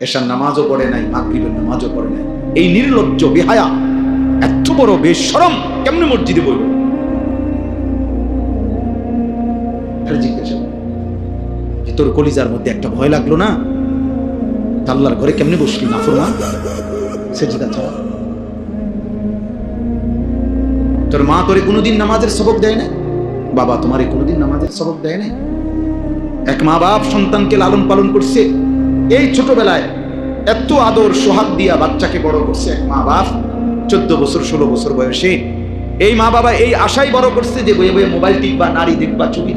এসার নামাজও পড়ে নাই, মাগরিবের নামাজও পড়ে নাই। এই নির্লজ্জ বেহায়া, এত বড় বেশরম, কেমনে মসজিদে বলব তোর কলিজার মধ্যে একটা ভয় লাগল না? ঘরে কেমনে বসলি না তোর মা তোরে কোনোদিন নামাজের সবক দেয় না বাবা তোমারে কোনোদিন নামাজের সবক দেয় না এক মা বাপ সন্তানকে লালন পালন করছে এই ছোটবেলায় এত আদর সোহাগ দিয়া বাচ্চাকে বড় করছে এক মা বাপ, চোদ্দ বছর, ষোলো বছর বয়সে। এই মা বাবা এই আশাই বড় করছে যে বয়ে বয়ে মোবাইল টিপবা, নারী দেখবা, ছবি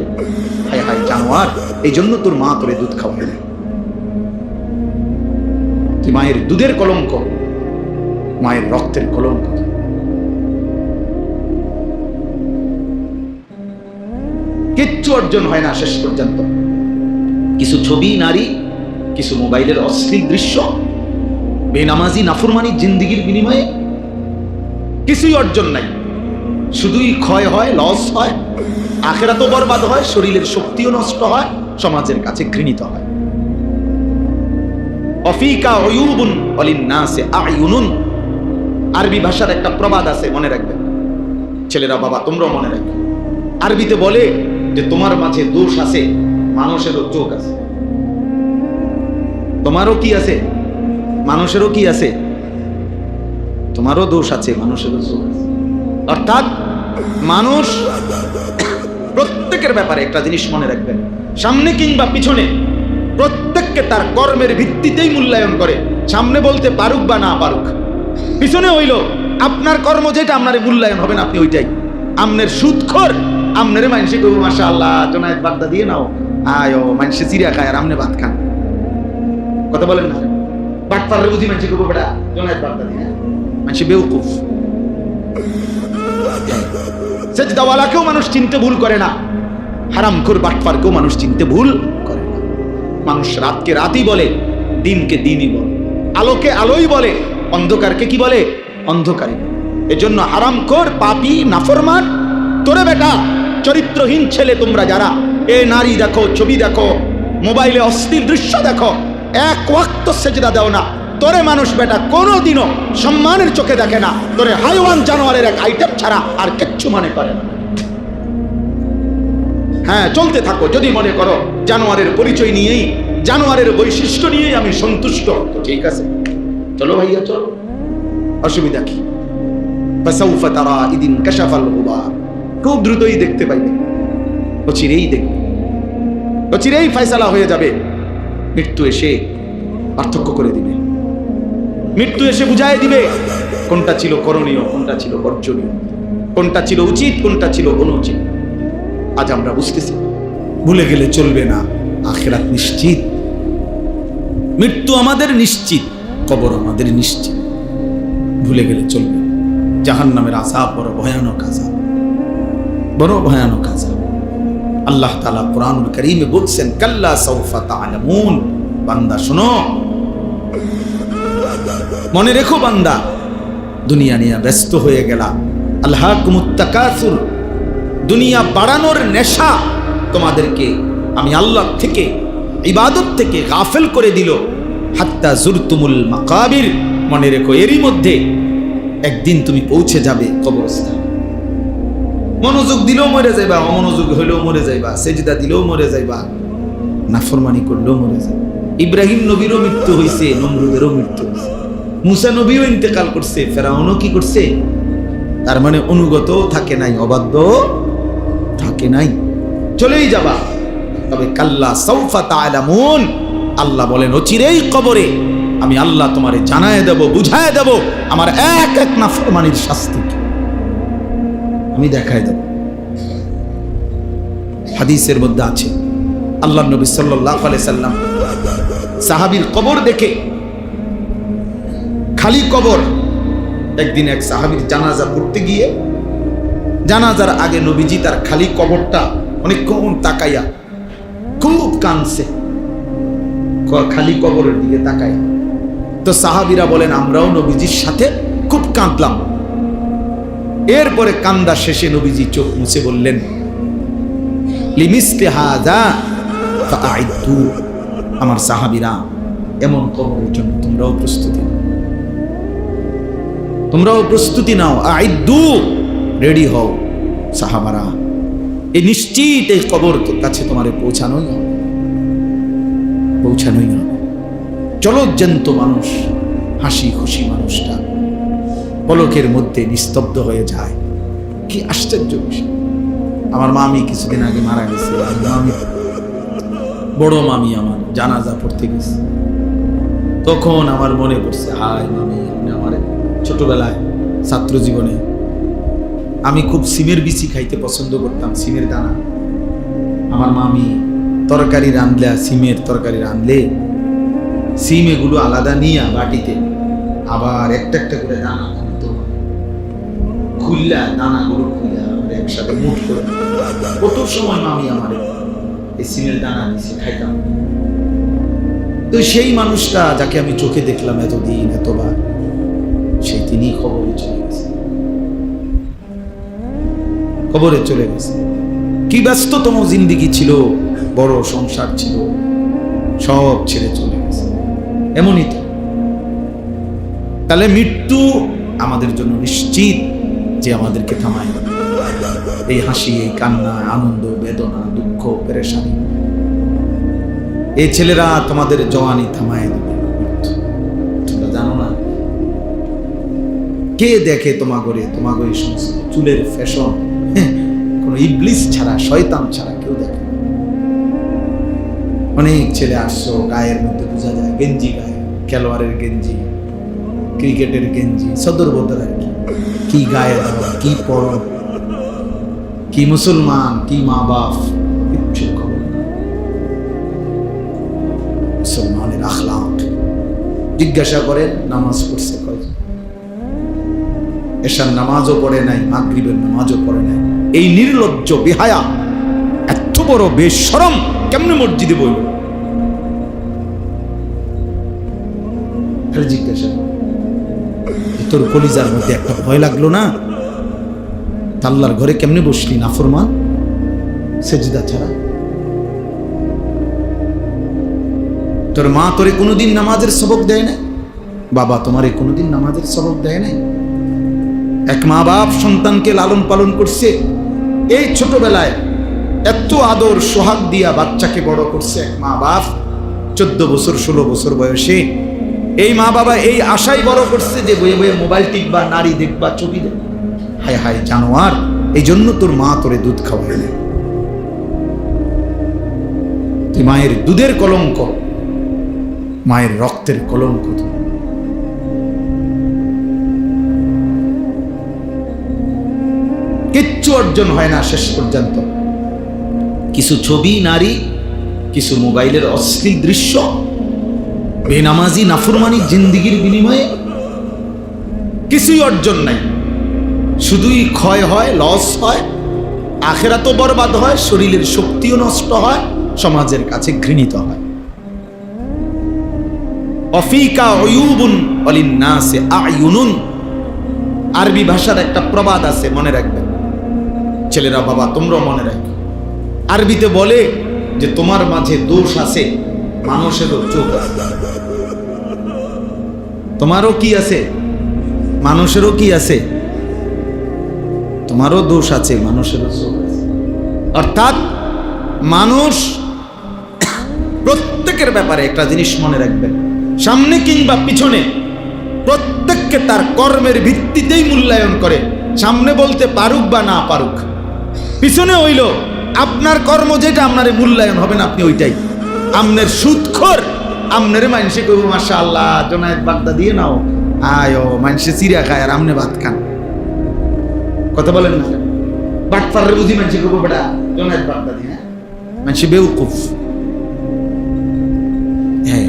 হায় হায় জানোয়ার, এই জন্য তোর মা তোরে দুধ খাওয়ায় না। তুই মায়ের দুধের কলঙ্ক, মায়ের রক্তের কলঙ্ক। কিচ্ছু অর্জন হয় না শেষ পর্যন্ত। কিছু ছবি, নারী কিছু মোবাইলের অশ্লীল দৃশ্য, বেনামাজি নাফরমানি জিন্দিগির বিনিময়ে কিছুই অর্জন নাই। শুধুই ক্ষয় হয় লস হয় আখেরা তো বরবাদ হয়, শরীরের শক্তিও নষ্ট হয়, সমাজের কাছে ঘৃণিত হয়। অফিকা অয়ুবুন অলিন্নাসে আয়ুনুন। আরবি ভাষার একটা প্রবাদ আছে, মনে রাখবেন। ছেলেরা, বাবা, তোমরাও মনে রাখবে। আরবিতে বলে যে, তোমার মাঝে দোষ আছে, মানুষেরও চোখ আছে। তোমারও কি আছে? মানুষেরও কি আছে? তোমারও দোষ আছে, মানুষেরও অর্থাৎ মানুষ প্রত্যেকের ব্যাপারে একটা জিনিস মনে রাখবেন। সামনে কিংবা পিছনে প্রত্যেককে তার কর্মের ভিত্তিতেই মূল্যায়ন করে। সামনে বলতে পারুক বা না পারুক। পিছনে হইল, আপনার কর্ম যেটা আপনার মূল্যায়ন হবে না, আপনি ওইটাই। আমনের সুদখোর, আমনের মানুষে কবু মাসা আল্লাহ জোনায়েত বার্তা দিয়ে নাও। আয় মানুষে চিড়িয়া খায় আর আমনে ভাত খান। কথা বলেন না বাট বুঝি মানুষে কবু বেটা জোনায়েত বার্তা দিয়ে। মানুষে বেউকুফ। সেজদাওয়ালাকেও মানুষ চিনতে ভুল করে না। হারামখোর বাটফারকেও মানুষ চিনতে ভুল করে না। মানুষ রাতকে রাতই বলে, দিনকে দিনই বলে। আলোকে আলোই বলে, অন্ধকারকে কি বলে? অন্ধকারই। এজন্য হারামখোর, পাপী, নাফরমান, তোরে বেটা, চরিত্রহীন ছেলে তোমরা যারা, এ নারী দেখো, ছবি দেখো, মোবাইলে অস্থির দৃশ্য দেখো এক ওয়াক্ত সেজদা দেও না। তোরে মানুষ বেটা কোনোদিনও সম্মানের চোখে দেখে না। তোরে হাইওয়ান জানোয়ারের এক আইটেম ছাড়া আর কিচ্ছু মনে করে না। হ্যাঁ চলতে থাকো, যদি মনে করো জানোয়ারের পরিচয় নিয়েই, জানোয়ারের বৈশিষ্ট্য নিয়েই আমি সন্তুষ্ট। ঠিক আছে। চলো ভাইয়া, চলো। অসুবিধা কি? ফাসাউফা তারা ইদিন গুবার খুব দ্রুতই দেখতে পাইবে। ও চিরেই দেখবে। ও চিরেই ফয়সালা হয়ে যাবে। মৃত্যু এসে পার্থক্য করে দিবে। মৃত্যু এসে বুঝাই দিবে কোনটা ছিল করণীয়, কোনটা ছিল বর্জনীয়, কোনটা ছিল উচিত, কোনটা ছিল অনুচিত। আজ আমরা বুঝতেছি। ভুলে গেলে চলবে না, আখেরাত নিশ্চিত। মৃত্যু আমাদের নিশ্চিত, কবর আমাদের নিশ্চিত। ভুলে গেলে চলবে জাহান নামের আজাব বড় ভয়ানক আজাব বড় ভয়ানক আজাব আল্লাহ তালা কোরআনুল করিমে বলছেন, কাল্লা সৌফা তালামুন বান্দা, শোনো। মনে রেখো বান্দা, দুনিয়া নিয়ে ব্যস্ত হয়ে গেলা। আল্লাহ কুমুত্তাকাসুর দুনিয়া বাড়ানোর নেশা তোমাদেরকে আমি আল্লাহ থেকে, ইবাদত থেকে গাফেল করে দিল। হাত্তা জুরতুমুল মাকাবির। মনে রেখো এরই মধ্যে একদিন তুমি পৌঁছে যাবে কবরস্থান। মনোযোগ দিলেও মরে যাইবা, অমনোযোগ হইলেও মরে যাইবা, সেজিদা দিলেও মরে যাইবা, নাফরমানি করলেও মরে যাইবা। ইব্রাহিম নবীরও মৃত্যু হয়েছে নমরুদেরও মৃত্যু হয়েছে মুসা নবীও ইন্তেকাল করছে, ফেরাউনও কি করছে? তার মানে অনুগত থাকে নাই অবাধ্য থাকে নাই। চলেই যাবা। তবে কাল্লা সৌফা তালামুন আল্লাহ বলেন, অচিরেই কবরে আমি আল্লাহ তোমারে জানায় দেব, বুঝায় দেব, আমার এক এক নাফরমানির শাস্তি। আমি দেখায় দেব। হাদিসের মধ্যে আছে আল্লাহ নবী সাল্লাহ সাল্লাম সাহাবীর কবর দেখে, খালি কবর, একদিন এক সাহাবীর জানাজা পড়তে গিয়ে, জানাজার আগে নবীজি তার খালি কবরটা অনেকক্ষণ তাকাইয়া খুব কানছে খালি কবরের দিকে তাকাইয়া তো সাহাবিরা বলেন, আমরাও নবীজির সাথে খুব কাঁদলাম। এরপরে কান্দা শেষে নবীজি চোখ মুছে বললেন আমার সাহাবিরা, এমন কবরের জন্য তোমরাও প্রস্তুতি তোমরাও প্রস্তুতি নাও আইদু রেডি হও, সাহাবারা। এই নিশ্চিত এই কবর কাছে তোমার পৌঁছানোই হবে। পৌঁছানোই হবে। জলজ্জন্ত মানুষ, হাসি খুশি মানুষটা। পলকের মধ্যে নিস্তব্ধ হয়ে যায়। কি আশ্চর্য বিষয়। আমার মামি কিছুদিন আগে মারা গেছে মামি। বড় মামি আমার, জানাজা পড়তে গেছে। তখন আমার মনে পড়ছে, হায় মামি, আপনি আমার ছোটবেলায় ছাত্র জীবনে। আমি খুব সিমের বিচি খাইতে পছন্দ করতাম, সিমের দানা। আমার মামি তরকারি রাঁধলে, সিমের তরকারি রাঁধলে, সিম এগুলো আলাদা নিয়ে বাটিতে আবার একটা একটা করে দানা খুললা দানাগুলো খুললা আমরা একসাথে মুঠ করে। কত সময় মামি আমার এই সিমের দানা খাইতাম। তো সেই মানুষটা যাকে আমি চোখে দেখলাম এতদিন, এতবার, সেই তিনি খবরে চলে গেছে। খবরে চলে গেছে। কি ব্যস্ততম জিন্দিগি ছিল, বড় সংসার ছিল, সব ছেড়ে চলে গেছে। এমনই তো। তাহলে মৃত্যু আমাদের জন্য নিশ্চিত। যে আমাদেরকে থামায়। এই হাসি, এই কান্না, আনন্দ, বেদনা, দুঃখ, পেরেশানি, এই ছেলেরা তোমাদের জওয়ানি থামায় দেবে। তোমরা জানো না? কে দেখে তোমাগরে, তোমাগো এই সমস্ত চুলের ফ্যাশন? কোনো ইবলিস ছাড়া, শয়তান ছাড়া কেউ দেখে অনেক ছেলে আসছো, গায়ের মধ্যে বোঝা যায়, গেঞ্জি গায়ে, খেলোয়াড়ের গেঞ্জি, ক্রিকেটের গেঞ্জি, সদর বদর আর কি? কি গায়ে দেওয়া কি পরব কি মুসলমান, কি মা বাপ, কিচ্ছু মুসলমানের আখলাক জিজ্ঞাসা নামাজ পড়ছে এসার নামাজও পড়ে নাই, মাগরিবের নামাজও পড়ে নাই। এই নির্লজ্জ বেহায়া, এত বড় বেশরম কেমনে মসজিদে বইল? জিজ্ঞাসা তোর কলিজার মধ্যে একটা ভয় লাগল না? আল্লাহর ঘরে কেমনে বসলি নাফরমান? সেজদা ছাড়া। তোর মা তোরে কোনোদিন নামাজের সবক দেয় না বাবা তোমারে কোনোদিন নামাজের সবক দেয় নাই? এক মা বাপ সন্তানকে লালন পালন করছে। এই ছোটবেলায় এত আদর সোহাগ দিয়া বাচ্চাকে বড় করছে এক মা বাপ চোদ্দ বছর, ষোলো বছর বয়সে এই মা বাবা এই আশাই বড় করছে যে বয়ে বয়ে মোবাইল টিপবা, নারী দেখবা, ছবি দেখবা হায় হায়, জানোয়ার এই জন্য তোর মা তোরে দুধ খাওয়াই না তুই মায়ের দুধের কলঙ্ক, মায়ের রক্তের কলঙ্ক। কিচ্ছু অর্জন হয় না শেষ পর্যন্ত। কিছু ছবি, নারী, কিছু মোবাইলের অশ্লীল দৃশ্য। বেনামাজি নাফুরমানি জিন্দিগির বিনিময়ে কিছুই অর্জন নাই। শুধুই ক্ষয় হয় লস হয় আখেরা তো বরবাদ হয়, শরীরের শক্তিও নষ্ট হয়, সমাজের কাছে ঘৃণিত হয়। অফিকা অয়ুবুন অলিন্নাসে আয়ুনুন। আরবি ভাষার একটা প্রবাদ আছে, মনে রাখবেন। ছেলেরা, বাবা, তোমরাও মনে রাখবে আরবিতে বলে যে, তোমার মাঝে দোষ আছে, মানুষেরও চোখ আছে। তোমারও কি আছে? মানুষেরও কি আছে? তোমারও দোষ আছে, মানুষেরও অর্থাৎ মানুষ প্রত্যেকের ব্যাপারে একটা জিনিস মনে রাখবে। সামনে কিংবা পিছনে প্রত্যেককে তার কর্মের ভিত্তিতেই মূল্যায়ন করে। সামনে বলতে পারুক বা না পারুক। পিছনে হইল, আপনার কর্ম যেটা, আপনার মূল্যায়ন হবে না, আপনি ওইটাই। আপনার সুৎখর আমনের মানুষে কইব মাসা আল্লাহ বাগদা দিয়ে নাও। আয় মানুষে চিড়া খায় আর আমনে ভাত খান। কথা বলেন না বাট পারলে বুঝি মানুষে কইব বেটা জোনায়েত বাগদা দিয়ে হ্যাঁ? মানুষে বেউকুফ। হ্যাঁ।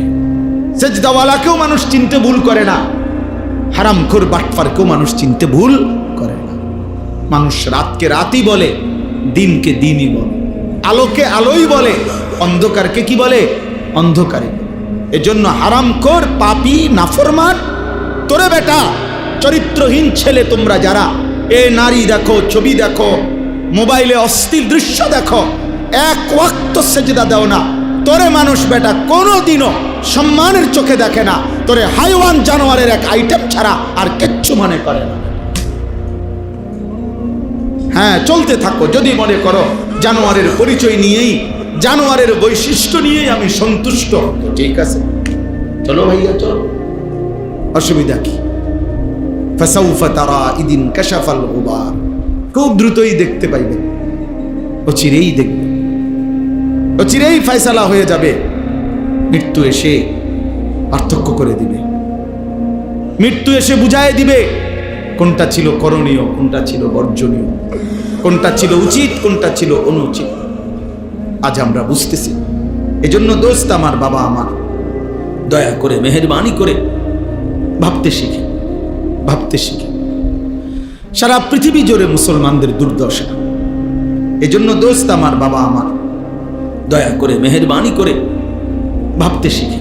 সেজদাওয়ালাকেও মানুষ চিনতে ভুল করে না। হারামখোর বাটফারকেও মানুষ চিনতে ভুল করে না। মানুষ রাতকে রাতই বলে, দিনকে দিনই বলে। আলোকে আলোই বলে, অন্ধকারকে কি বলে? অন্ধকারে। এজন্য হারামখোর পাপি, নাফরমান। তোরে বেটা, চরিত্রহীন ছেলে তোমরা যারা, এ নারী দেখো, ছবি দেখো, মোবাইলে অস্থির দৃশ্য দেখো, এক ওয়াক্ত সেজদা দাও না। তোরে মানুষ বেটা কোনোদিনও সম্মানের চোখে দেখে না। তোরে হাইওয়ান জানোয়ারের এক আইটেম ছাড়া আর কিচ্ছু মনে করে না। হ্যাঁ চলতে থাকো, যদি মনে করো জানোয়ারের পরিচয় নিয়েই জানোয়ারের বৈশিষ্ট্য নিয়েই আমি সন্তুষ্ট। ঠিক আছে। চলো ভাইয়া চলো। অসুবিধা কি? ফাসাউফা তারা ইদিন কাশাফাল গুবার। খুব দ্রুতই দেখতে পাইবে। অচিরেই দেখবে। অচিরেই ফয়সালা হয়ে যাবে। মৃত্যু এসে পার্থক্য করে দিবে। মৃত্যু এসে বুঝায় দিবে কোনটা ছিল করণীয় কোনটা ছিল বর্জনীয় কোনটা ছিল উচিত কোনটা ছিল অনুচিত। আজ আমরা বুঝতেছি। এজন্য দোস্ত আমার বাবা আমার, দয়া করে, মেহরবানি করে ভাবতে শিখে ভাবতে শিখে। সারা পৃথিবী জোরে মুসলমানদের দুর্দশা। এজন্য দোস্ত আমার বাবা আমার, দয়া করে, মেহরবানি করে ভাবতে শিখে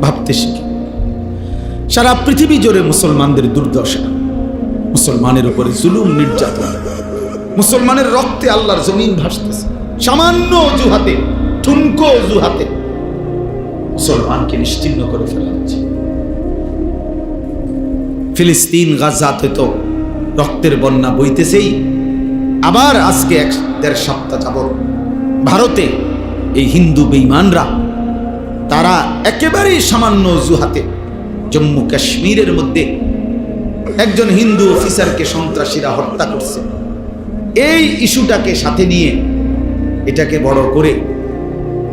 ভাবতে শিখে। সারা পৃথিবী জোরে মুসলমানদের দুর্দশা। মুসলমানের উপরে জুলুম, নির্যাতন। মুসলমানের রক্তে আল্লাহর জমিন ভাসতেছে। সামান্য অজুহাতে ঠুনকো অজুহাতে। মুসলমানকে নিশ্চিন্ন করে ফেলা হচ্ছে। ফিলিস্তিন গাজাতে তো রক্তের বন্যা বইতেছেই। আবার আজকে এক দেড় সপ্তাহ যাব ভারতে এই হিন্দু বেইমানরা তারা একেবারেই সামান্য অজুহাতে জম্মু কাশ্মীরের মধ্যে একজন হিন্দু অফিসারকে সন্ত্রাসীরা হত্যা করছে। এই ইস্যুটাকে সাথে নিয়ে এটাকে বড় করে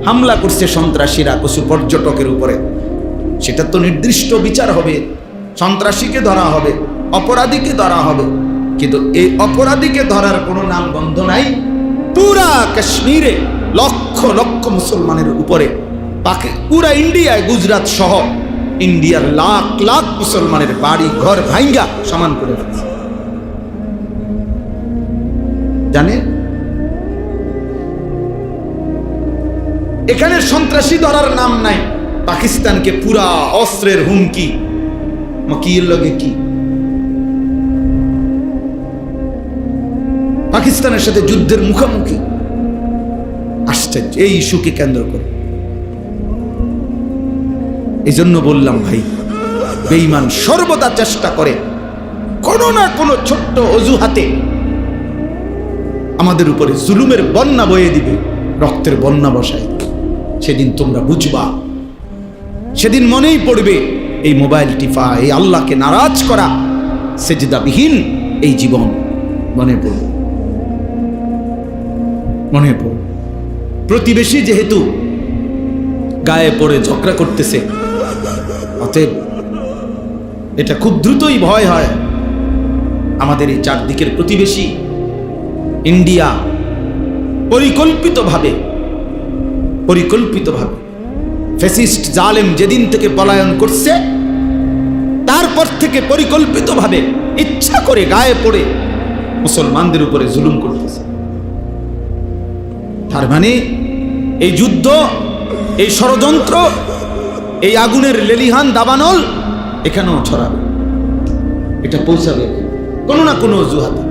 হামলা করছে সন্ত্রাসীরা কিছু পর্যটকের উপরে। সেটা তো নির্দিষ্ট বিচার হবে। সন্ত্রাসীকে ধরা হবে, অপরাধীকে ধরা হবে। কিন্তু এই অপরাধীকে ধরার কোনো নাম বন্ধ নাই। পুরা কাশ্মীরে লক্ষ লক্ষ মুসলমানের উপরে। পাকে পুরা ইন্ডিয়ায় গুজরাট সহ ইন্ডিয়ার লাখ লাখ মুসলমানের বাড়ি, ঘর ভাঙ্গা সমান করে ফেলছে। জানেন? এখানে সন্ত্রাসী ধরার নাম নাই। পাকিস্তানকে পুরা অস্ত্রের হুমকি। লগে কি? পাকিস্তানের সাথে যুদ্ধের মুখোমুখি? আশ্চর্য। এই ইস্যুকে কেন্দ্র করে। এই জন্য বললাম, ভাই বেইমান সর্বদা চেষ্টা করে। কোনো না কোনো ছোট্ট অজুহাতে আমাদের উপরে জুলুমের বন্যা বয়ে দিবে, রক্তের বন্যা বসায়। সেদিন তোমরা বুঝবা। সেদিন মনেই পড়বে এই মোবাইল টিফা এই আল্লাহকে নারাজ করা, সেজদাবিহীন এই জীবন। মনে পড়বে মনে পড়বে প্রতিবেশী যেহেতু গায়ে পড়ে ঝগড়া করতেছে, অতএব এটা খুব দ্রুতই ভয় হয়। আমাদের এই চারদিকের প্রতিবেশী ইন্ডিয়া পরিকল্পিতভাবে পরিকল্পিতভাবে। ফেসিস্ট জালেম যেদিন থেকে পলায়ন করছে, তারপর থেকে পরিকল্পিতভাবে ইচ্ছা করে গায়ে পড়ে মুসলমানদের উপরে জুলুম করতেছে। তার মানে এই যুদ্ধ, এই ষড়যন্ত্র, এই আগুনের লেলিহান দাবানল এখানেও ছড়াবে। এটা পৌঁছাবে কোনো না কোনো অজুহাতে।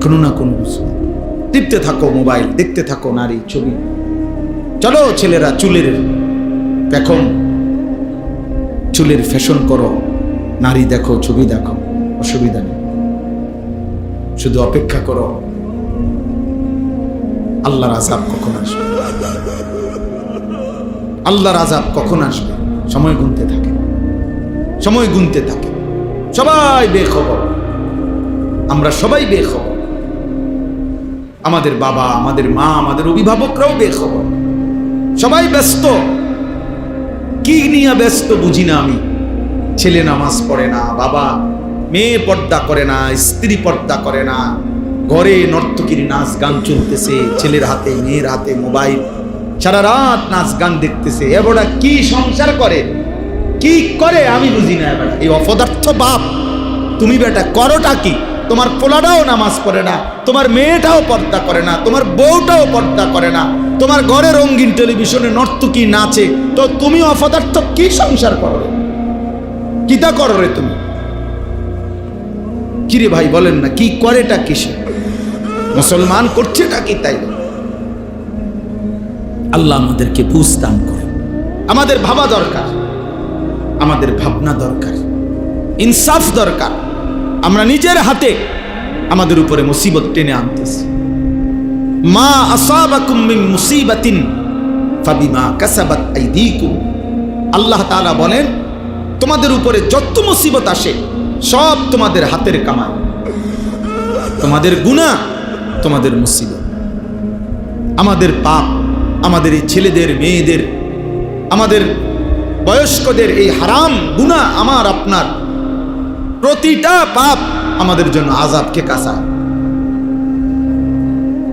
কোনো না কোনো অজুহাত। টিপতে থাকো মোবাইল, দেখতে থাকো নারী ছবি। চলো ছেলেরা, চুলের এখন চুলের ফ্যাশন করো। নারী দেখো, ছবি দেখো, অসুবিধা নেই। শুধু অপেক্ষা করো। আল্লাহর আজাব কখন আসবে? আল্লাহর আজাব কখন আসবে? সময় গুনতে থাকে। সময় গুনতে থাকে। সবাই বেখবর। আমরা সবাই বেখবর। আমাদের বাবা, আমাদের মা, আমাদের অভিভাবকরাও বেখবর। সবাই ব্যস্ত। কি নিয়ে ব্যস্ত বুঝি না আমি। ছেলে নামাজ পড়ে না, বাবা মেয়ে পর্দা করে না, স্ত্রী পর্দা করে না। ঘরে নর্তকীর নাচ গান চলতেছে, ছেলের হাতে, মেয়ের হাতে মোবাইল। সারা রাত নাচ গান দেখতেছে। এবারা কি সংসার করে? কি করে আমি বুঝি না এবার এই অপদার্থ বাপ। তুমি বেটা, করোটা কি? তোমার পোলাটাও নামাজ পড়ে না তোমার মেয়েটাও পর্দা করে না তোমার বউটাও পর্দা করে না তোমার ঘরে রঙিন টেলিভিশনে নর্তকী নাচে তো তুমি অপদার্থ কি সংসার করো কিতা করো রে তুমি? কিরে ভাই বলেন না কি করেটা কিসে? মুসলমান করছেটা কি তাই? আল্লাহ আমাদেরকে বুঝ দান করে। আমাদের ভাবা দরকার আমাদের ভাবনা দরকার ইনসাফ দরকার আমরা নিজের হাতে আমাদের উপরে মুসিবত টেনে আনতেছি। মা আসাবাকুম মিন মুসিবাতিন ফাবিমা কাসাবাত আল্লাহ তাআলা বলেন, তোমাদের উপরে যত মুসিবত আসে, সব তোমাদের হাতের কামাই। তোমাদের গুনাহ, তোমাদের মুসিবত। আমাদের পাপ, আমাদের এই ছেলেদের, মেয়েদের, আমাদের বয়স্কদের এই হারাম গুনাহ আমার আপনার। প্রতিটা পাপ আমাদের জন্য আজাবকে কাঁচায়।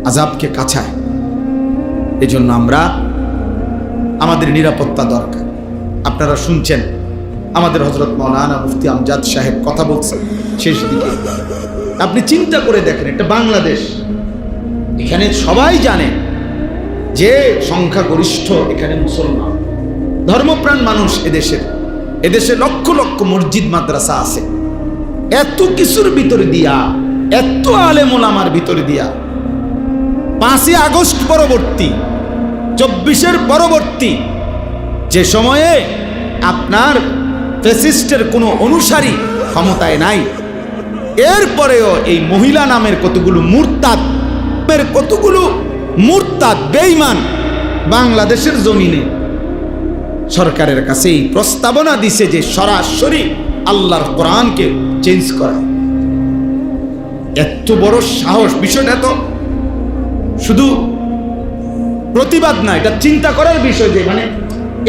আজাবকে কাছায় এজন্য আমরা আমাদের নিরাপত্তা দরকার। আপনারা শুনছেন, আমাদের হজরত মৌলানা মুফতি আমজাদ সাহেব কথা বলছেন শেষ দিকে। আপনি চিন্তা করে দেখেন, এটা বাংলাদেশ। এখানে সবাই জানে যে সংখ্যাগরিষ্ঠ এখানে মুসলমান। ধর্মপ্রাণ মানুষ এদেশের। এদেশে লক্ষ লক্ষ মসজিদ, মাদ্রাসা আছে। এত কিছুর ভিতরে দিয়া, এত আলেমোলামার ভিতরে দিয়া। পাঁচই আগস্ট পরবর্তী, চব্বিশের পরবর্তী, যে সময়ে আপনার ফেসিস্টের কোনো অনুসারী ক্ষমতায় নাই, এরপরেও এই মহিলা নামের কতগুলো মুরতাদ এর কতগুলো মূর্তাত বেঈমান বাংলাদেশের জমিনে সরকারের কাছে এই প্রস্তাবনা দিছে যে সরাসরি আল্লাহর কোরআনকে চেঞ্জ করা। এত বড় সাহস বিষয়টা তো? শুধু প্রতিবাদ না, এটা চিন্তা করার বিষয় যে মানে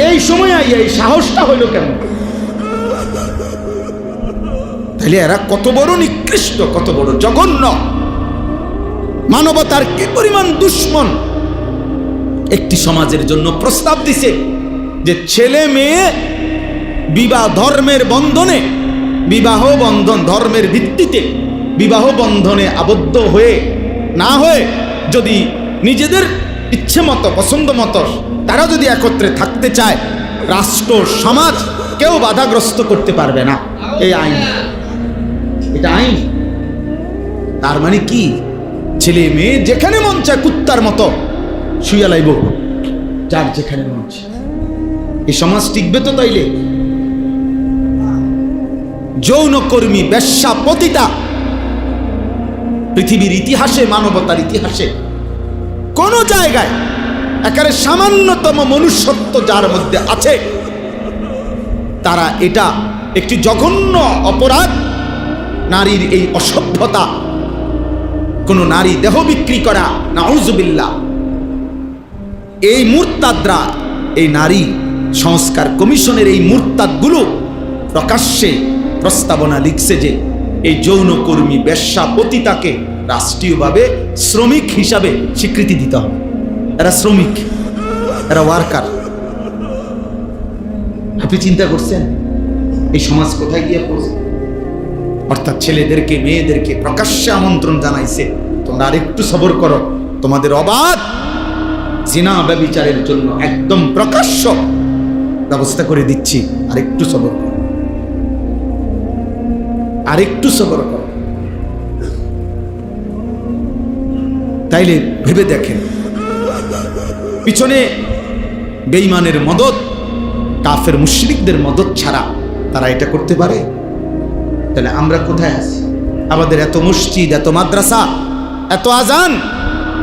এই সময় আইয়া এই সাহসটা হইল কেমন? তাহলে এরা কত বড় নিকৃষ্ট, কত বড় জঘন্য। মানবতার কি পরিমাণ দুশ্মন? একটি সমাজের জন্য প্রস্তাব দিছে যে, ছেলে মেয়ে বিবাহ ধর্মের বন্ধনে বিবাহ বন্ধন ধর্মের ভিত্তিতে বিবাহ বন্ধনে আবদ্ধ হয়ে না হয়ে যদি নিজেদের ইচ্ছে মতো, পছন্দ মতো তারা যদি একত্রে থাকতে চায়, রাষ্ট্র, সমাজ কেউ বাধাগ্রস্ত করতে পারবে না। এই আইন। এটা আইন। তার মানে কি? ছেলে মেয়ে যেখানে মন চায় কুত্তার মতো শুইয়া লাইব যার যেখানে মন চায়। এই সমাজ টিকবে তো তাইলে? যৌনকর্মী বেশ্যা পতিতা। পৃথিবীর ইতিহাসে, মানবতার ইতিহাসে কোন জায়গায় একেবারে সামান্যতম মনুষ্যত্ব যার মধ্যে আছে, তারা এটা একটি জঘন্য অপরাধ। নারীর এই অসভ্যতা, কোন নারী দেহ বিক্রি করা না উজুবিল্লা এই মুরতাদরা, এই নারী সংস্কার কমিশনের এই মুরতাদগুলো প্রকাশ্যে প্রস্তাবনা লিখছে যে এই যৌনকর্মী বেশ্যা পতিতাকে রাষ্ট্রীয়ভাবে শ্রমিক হিসাবে স্বীকৃতি দিতে হবে। এরা শ্রমিক, এরা ওয়ার্কার। আপনি চিন্তা করছেন, এই সমাজ কোথায় গিয়ে পড়ছে? অর্থাৎ ছেলেদেরকে, মেয়েদেরকে প্রকাশ্যে আমন্ত্রণ জানাইছে, তোমরা আরেকটু সবর করো, তোমাদের অবাধ জিনা ব্যবিচারের জন্য একদম প্রকাশ্য ব্যবস্থা করে দিচ্ছি, আরেকটু সবর করো। আরেকটু সবর করো। তাইলে ভেবে দেখেন। পিছনে বেইমানের মদত, কাফের মুশরিকদের মদত ছাড়া তারা এটা করতে পারে? তাহলে আমরা কোথায় আছি? আমাদের এত মসজিদ, এত মাদ্রাসা, এত আজান,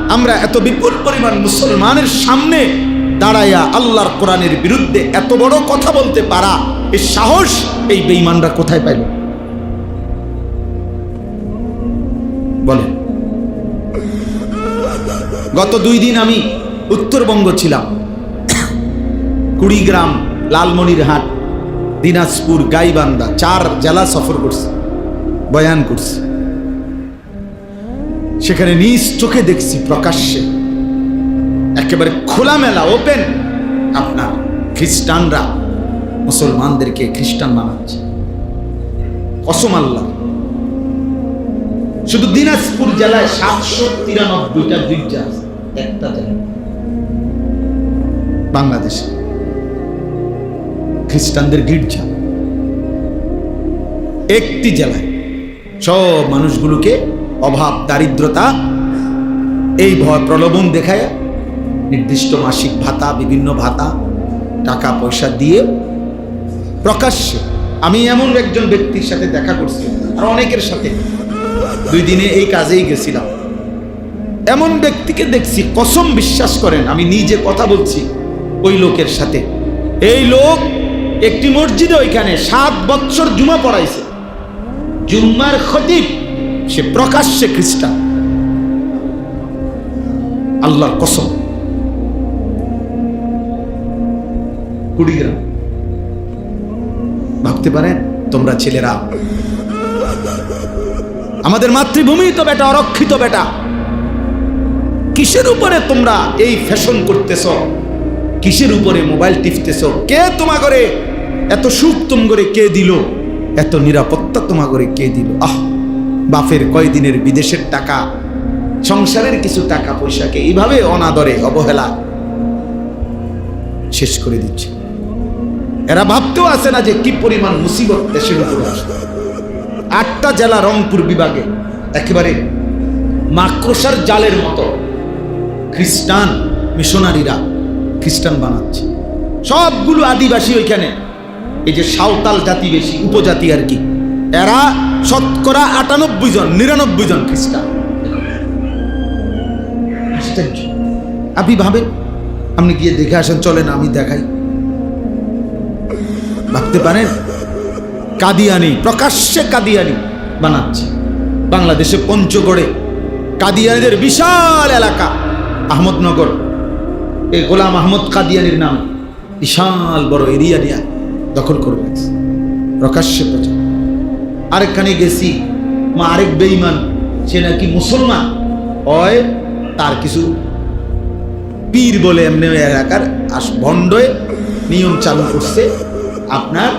আমরা এত বিপুল পরিমাণ মুসলমানের সামনে দাঁড়াইয়া আল্লাহর কোরআনের বিরুদ্ধে এত বড় কথা বলতে পারা এই সাহস এই বেঈমানরা কোথায় পাইল? গত দুই দিন আমি উত্তরবঙ্গ ছিলাম। কুড়িগ্রাম, লালমনিরহাট, দিনাজপুর, গাইবান্ধা চার জেলা সফর করছে, বয়ান করছে। সেখানে নিজ চোখে দেখছি প্রকাশ্যে একেবারে খোলামেলা ওপেন আপনার খ্রিস্টানরা, মুসলমানদেরকে খ্রিস্টান বানাচ্ছে। কসম আল্লাহ। শুধু দিনাজপুর জেলায় সাতশো তিরানব্বইটা গির্জা একটা জেলা বাংলাদেশে। খ্রিস্টানদের গির্জা। একটি জেলায়। সব মানুষগুলোকে অভাব, দারিদ্রতা, এই ভয় প্রলোভন দেখায় নির্দিষ্ট মাসিক ভাতা, বিভিন্ন ভাতা টাকা পয়সা দিয়ে প্রকাশ্যে। আমি এমন একজন ব্যক্তির সাথে দেখা করছি, আর অনেকের সাথে। দুই দিনে এই কাজেই গেছিলাম। এমন ব্যক্তিকে দেখছি, কসম বিশ্বাস করেন, আমি নিজে কথা বলছি ওই লোকের সাথে। এই লোক একটি মসজিদে ওইখানে সাত বৎসর জুমা পড়াইছে। জুম্মার খতিব, সে প্রকাশ্যে খ্রিস্টান। আল্লাহর কসম। কুড়িগ্রাম ভাবতে পারেন, তোমরা ছেলেরা আমাদের মাতৃভূমি তো বেটা, অরক্ষিত বেটা। কিসের উপরে তোমরা এই ফ্যাশন করতেছ? কিসের উপরে মোবাইল টিপতেছ? কে তোমা করে এত সুখ তুম করে কে দিল? এত নিরাপত্তা তোমা করে কে দিল? আহ, বাপের কয়দিনের বিদেশের টাকা, সংসারের কিছু টাকা পয়সাকে এইভাবে অনাদরে, অবহেলা। শেষ করে দিচ্ছে। এরা ভাবতেও আসে না যে কি পরিমাণ মুসিবত দেশের উপরে আসবে। আটটা জেলা রংপুর বিভাগে একেবারে মাকড়সার জালের মতো খ্রিস্টান মিশনারিরা খ্রিস্টান বানাচ্ছে। সবগুলো আদিবাসী ওইখানে। এই যে সাঁওতাল জাতি বেশি উপজাতি আর কি। এরা শতকরা আটানব্বই জন, নিরানব্বই জন খ্রিস্টান। আপনি ভাবেন? আপনি গিয়ে দেখে আসেন, চলেন আমি দেখাই। ভাবতে পারেন? কাদিয়ানি, প্রকাশ্যে কাদিয়ানি বানাচ্ছে। বাংলাদেশে পঞ্চগড়ে কাদিয়ানিদের বিশাল এলাকা, আহমদনগর। এই গোলাম আহমদ কাদিয়ানির নাম বিশাল বড় এরিয়া নিয়ে দখল করবে প্রকাশ্যে প্রচার। আরেকখানে গেছি, মা আরেক বেইমান সে নাকি মুসলমান। হয় তার কিছু পীর বলে এমনি এলাকার আস ভণ্ডয়ে নিয়ম চালু করছে। আপনার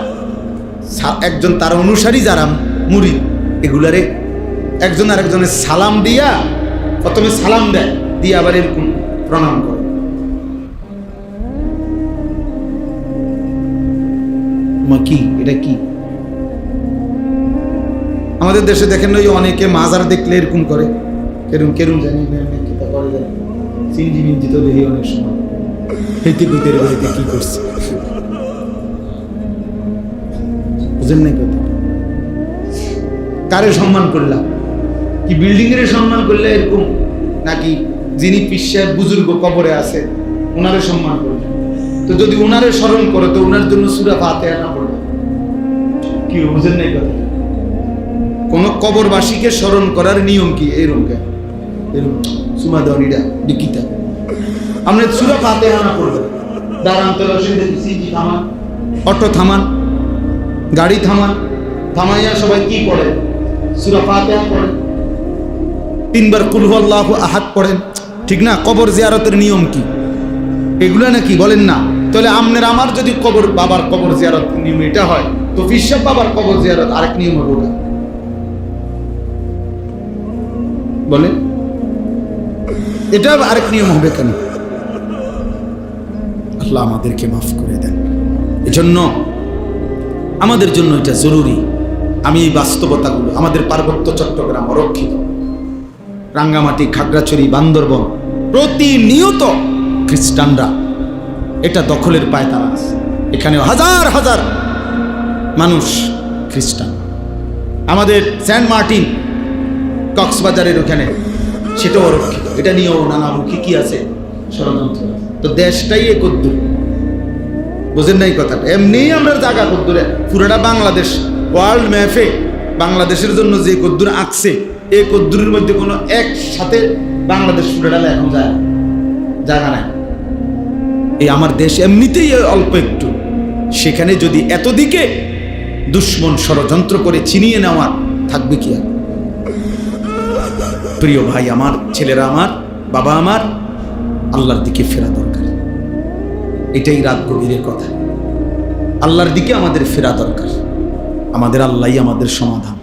একজন তার অনুসারী যারা মুড়ি এগুলারে একজন আর একজনের সালাম দিয়া, প্রথমে সালাম দেয়, দিয়ে আবার এরকম প্রণাম করে। কি? এটা কি? আমাদের দেশে দেখেন ওই অনেকে মাজার দেখলে এরকম করে। কেরম কেরম জানি না করে জানি। সিনজি মিনজি তো দেখি অনেক সময়। হেঁটে কি করছে? বুঝেন কথা। কারে সম্মান করলাম? কি বিল্ডিং এর সম্মান করলে এরকম? নাকি যিনি পিসার বুজুর্গ কবরে আছে ওনারে সম্মান করবে তো যদি ওনারে স্মরণ করে, তো ওনার জন্য সুরা পাতে না পড়বে কি বুঝেন নাই কথা? কোন কবরবাসীকে স্মরণ করার নিয়ম কি? এরকম কেন? এরকম সুমা দনিটা ডিকিটা আপনি সুরা পাতে না পড়বে দাঁড়ান তো থামান। অটো থামান। গাড়ি থামান, থামাইয়া সবাই কি করে সুরা ফাতিহা পড়ে। তিনবার কুলহু আল্লাহ আহাদ পড়েন। ঠিক না? কবর জিয়ারতের নিয়ম কি? এগুলো নাকি? বলেন না। তাহলে আমনের আমার যদি কবর, বাবার কবর জিয়ারত নিয়ম এটা হয়, তো ফিসাব বাবার কবর জিয়ারত আরেক নিয়ম হবে ওটা। বলেন। এটা আরেক নিয়ম হবে কেন? আল্লাহ আমাদেরকে মাফ করে দেন। এজন্য আমাদের জন্য এটা জরুরি। আমি এই বাস্তবতাগুলো, আমাদের পার্বত্য চট্টগ্রাম অরক্ষিত, রাঙ্গামাটি, খাগড়াছড়ি, বান্দরবন, প্রতিনিয়ত খ্রিস্টানরা এটা দখলের পায় তারা এখানে হাজার হাজার মানুষ খ্রিস্টান। আমাদের সেন্ট মার্টিন কক্সবাজারের ওখানে, সেটাও অরক্ষিত। এটা নিয়েও নানামুখী কি আছে? ষড়যন্ত্র। তো দেশটাই এ কদ্দুর বুঝেন নাই কথাটা। এমনি আমরা জায়গা কদ্দুরে, পুরোটা বাংলাদেশ ওয়ার্ল্ড ম্যাপে বাংলাদেশের জন্য যে কদ্দুর আঁকছে, এই কদ্দুরের মধ্যে কোনো একসাথে বাংলাদেশ পুরোটা এখন যায়। জায়গা নাই। এই আমার দেশ এমনিতেই অল্প একটু। সেখানে যদি এতদিকে দুশ্মন ষড়যন্ত্র করে চিনিয়ে নেওয়ার থাকবে কি আর? প্রিয় ভাই আমার, ছেলেরা আমার, বাবা আমার, আল্লাহর দিকে ফেরা দরকার। এটাই রাত গভীরের কথা। আল্লাহর দিকে আমাদের ফেরা দরকার। আমাদের আল্লাহই আমাদের সমাধান।